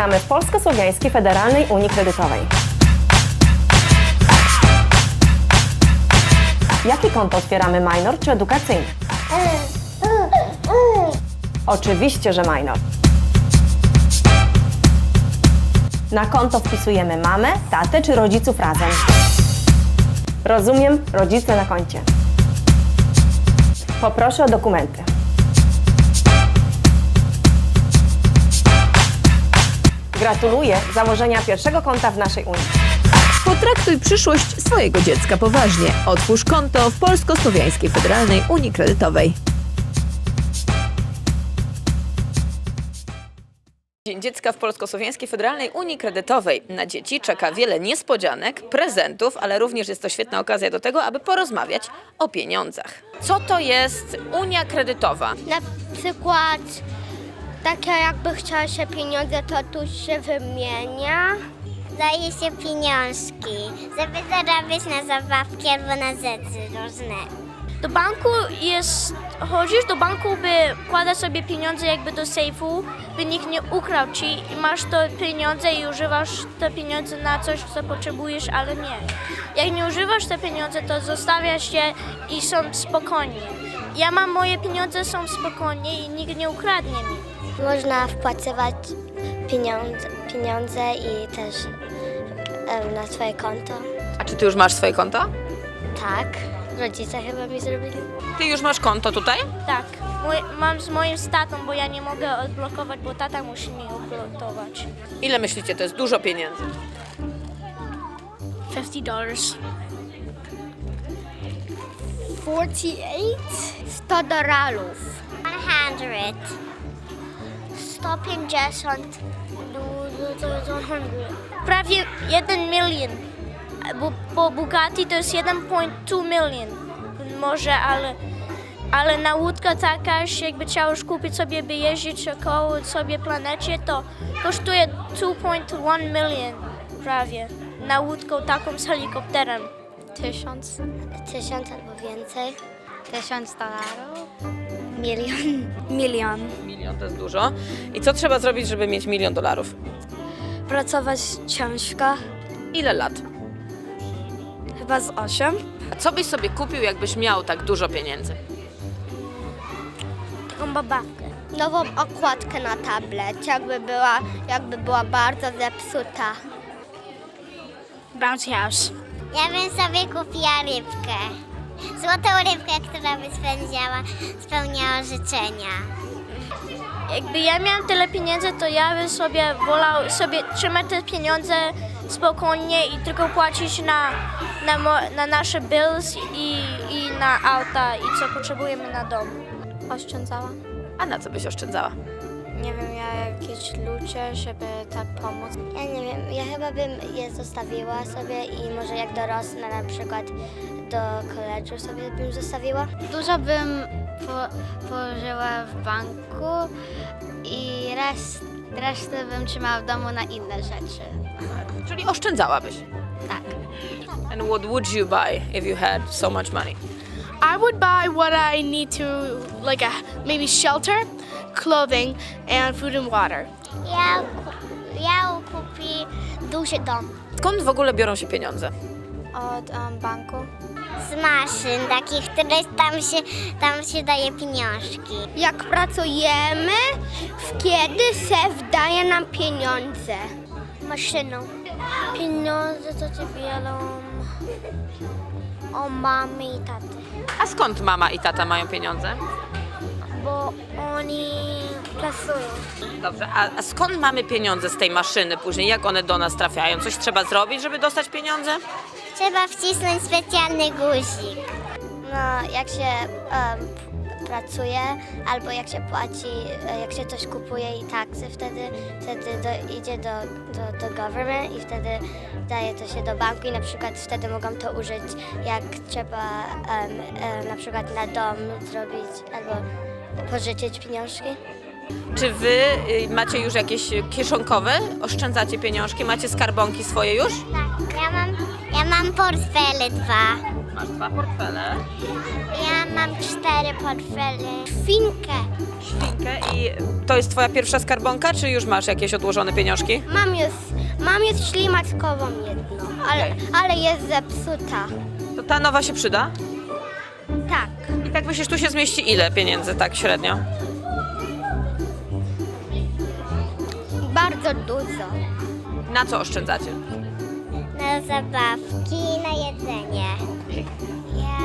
Witamy w Polsko-Słowiańskiej Federalnej Unii Kredytowej. Jakie konto otwieramy, minor czy edukacyjne? Oczywiście, że minor. Na konto wpisujemy mamę, tatę czy rodziców razem. Rozumiem, rodzice na koncie. Poproszę o dokumenty. Gratuluję założenia pierwszego konta w naszej Unii. Potraktuj przyszłość swojego dziecka poważnie. Otwórz konto w Polsko-Słowiańskiej Federalnej Unii Kredytowej. Dzień Dziecka w Polsko-Słowiańskiej Federalnej Unii Kredytowej. Na dzieci czeka wiele niespodzianek, prezentów, ale również jest to świetna okazja do tego, aby porozmawiać o pieniądzach. Co to jest Unia Kredytowa? Na przykład takie jakby chciała się pieniądze, to tu się wymienia. Daje się pieniążki, żeby zarabiać na zabawki albo na rzeczy różne. Do banku jest, chodzisz do banku, by wkładać sobie pieniądze jakby do sejfu, by nikt nie ukradł ci i masz te pieniądze i używasz te pieniądze na coś, co potrzebujesz, ale nie. Jak nie używasz te pieniądze, to zostawiasz je i są spokojnie. Ja mam moje pieniądze, są spokojnie i nikt nie ukradnie mi. Można wpłacywać pieniądze, pieniądze i też em, na swoje konto. A czy ty już masz swoje konto? Tak, rodzice chyba mi zrobili. Ty już masz konto tutaj? Tak, mój, mam z moim statą, bo ja nie mogę odblokować, bo tata musi mi odblokować. Ile myślicie, to jest dużo pieniędzy? 50 dollars. 48? 100 dolarów. 100. 150. Do, do, do 100. prawie 1 milion. Bo, bo Bugatti to jest 1,2 milion. Może, ale, ale na łódkę taka, że jakby chciałeś kupić sobie, by jeździć około sobie planecie, to kosztuje 2,1 milion prawie. Na łódką taką z helikopterem. Tysiąc. Tysiąc albo więcej. Tysiąc dolarów. Milion. Milion. Milion to jest dużo. I co trzeba zrobić, żeby mieć milion dolarów? Pracować ciężko. Ile lat? Chyba z osiem. A co byś sobie kupił, jakbyś miał tak dużo pieniędzy? Taką babawkę. Nową okładkę na tablet, jakby była, jakby była bardzo zepsuta. Bouncy house. Ja bym sobie kupiła rybkę. Złotą rybkę, która by spełniała, spełniała życzenia. Jakby ja miałam tyle pieniędzy, to ja bym sobie wolał sobie trzymać te pieniądze spokojnie i tylko płacić na, na, mo- na nasze bills i, i na auta i co potrzebujemy na dom. Oszczędzała? A na co byś oszczędzała? Nie wiem, ja jakieś ludzie, żeby tak pomóc. Ja nie wiem, ja chyba bym je zostawiła sobie i może jak dorosnę na przykład do koledżu sobie bym zostawiła. Dużo bym po, położyła w banku i reszt, resztę bym trzymała w domu na inne rzeczy. Czyli oszczędzałabyś. Tak. And what would you buy if you had so much money? I would buy what I need to, like a maybe shelter, clothing, and food and water. Ja, ja kupi duży dom. Skąd w ogóle biorą się pieniądze? Od um, banku? Z maszyn takich, które tam się, tam się daje pieniążki. Jak pracujemy, kiedy SEF daje nam pieniądze? Maszyną. Pieniądze to ci biorą o mamy i taty, A skąd mama i tata mają pieniądze? Bo oni pracują. Dobrze, a, a skąd mamy pieniądze z tej maszyny później? Jak one do nas trafiają? Coś trzeba zrobić, żeby dostać pieniądze? Trzeba wcisnąć specjalny guzik. No, jak się em, pracuje albo jak się płaci, e, jak się coś kupuje i taksy, wtedy, wtedy do, idzie do, do, do government i wtedy daje to się do banku i na przykład wtedy mogą to użyć, jak trzeba em, em, na przykład na dom zrobić albo pożyczyć pieniążki. Czy wy y, macie już jakieś kieszonkowe? Oszczędzacie pieniążki? Macie skarbonki swoje już? Tak, ja mam, ja mam portfele dwa. Masz dwa portfele, Ja mam cztery portfele. Finkę. świnkę i to jest twoja pierwsza skarbonka, czy już masz jakieś odłożone pieniążki? Mam już, mam już ślimaczkową jedną, ale, ale jest zepsuta. To ta nowa się przyda? Tak. I tak myślisz, tu się zmieści ile pieniędzy tak średnio? Bardzo dużo. Na co oszczędzacie? Na zabawki i na jedzenie. Ja...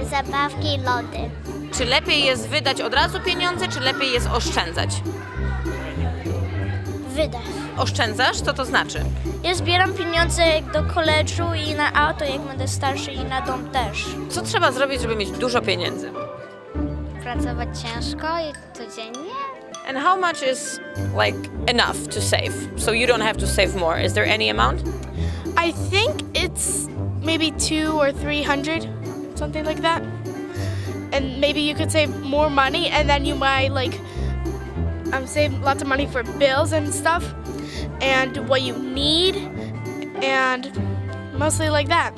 y, zabawki i lody. Czy lepiej jest wydać od razu pieniądze, czy lepiej jest oszczędzać? Wydać. Oszczędzasz? Co to znaczy? Ja zbieram pieniądze do koledżu i na auto, jak będę starszy i na dom też. Co trzeba zrobić, żeby mieć dużo pieniędzy? Pracować ciężko i codziennie. And how much is like enough to save? So you don't have to save more. Is there any amount? I think it's maybe two or three hundred, something like that. And maybe you could save more money, and then you might like um, save lots of money for bills and stuff, and what you need, and mostly like that.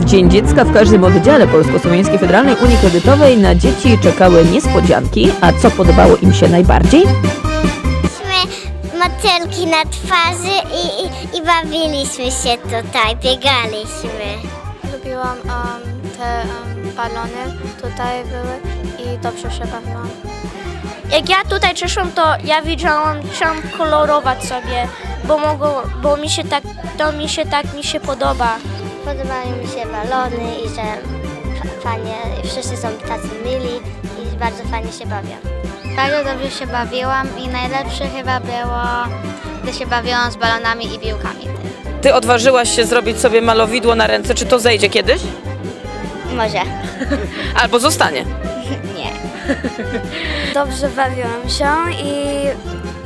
W Dzień Dziecka w każdym oddziale Polsko-Słowiańskiej Federalnej Unii Kredytowej na dzieci czekały niespodzianki, a co podobało im się najbardziej? Mieliśmy motylki na twarzy i, i, i bawiliśmy się tutaj, biegaliśmy. Lubiłam um, te um, balony, tutaj były i dobrze się bawiłam. Jak ja tutaj przyszłam, to ja widziałam, chciałam kolorować sobie, bo mogło, bo mi się tak, to mi się tak mi się podoba. Podobały mi się balony i że fa- fajnie, wszyscy są tacy mili i bardzo fajnie się bawią. Bardzo dobrze się bawiłam i najlepsze chyba było, gdy się bawiłam z balonami i piłkami. Ty odważyłaś się zrobić sobie malowidło na ręce. Czy to zejdzie kiedyś? Może. Albo zostanie? Dobrze bawiłam się i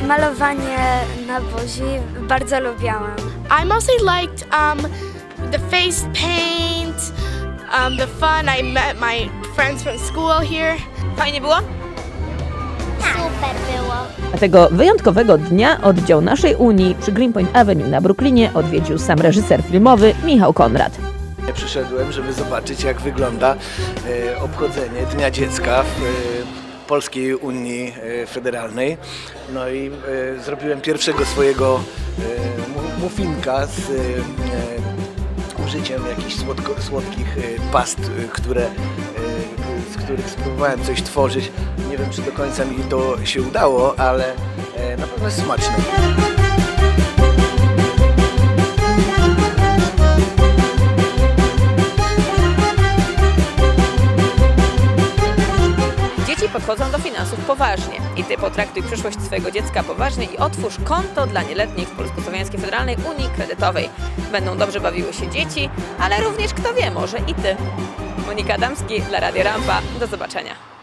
malowanie na buzi bardzo lubiałam. I mostly liked um, the face paint, um, the fun. I met my friends from school here. Fajnie było? Super było. A tego wyjątkowego dnia oddział naszej Unii przy Greenpoint Avenue na Brooklynie odwiedził sam reżyser filmowy Michał Konrad. Przyszedłem, żeby zobaczyć, jak wygląda e, obchodzenie Dnia Dziecka w e, Polskiej Unii e, Federalnej. No i zrobiłem pierwszego swojego mu- muffinka z użyciem jakichś słodko, słodkich past, które, z których spróbowałem coś tworzyć. Nie wiem, czy do końca mi to się udało, ale na pewno jest smaczne. Poważnie i ty potraktuj przyszłość swojego dziecka poważnie i otwórz konto dla nieletnich w Polsko-Słowiańskiej Federalnej Unii Kredytowej. Będą dobrze bawiły się dzieci, ale również kto wie, może i ty. Monika Damski dla Radia Rampa. Do zobaczenia.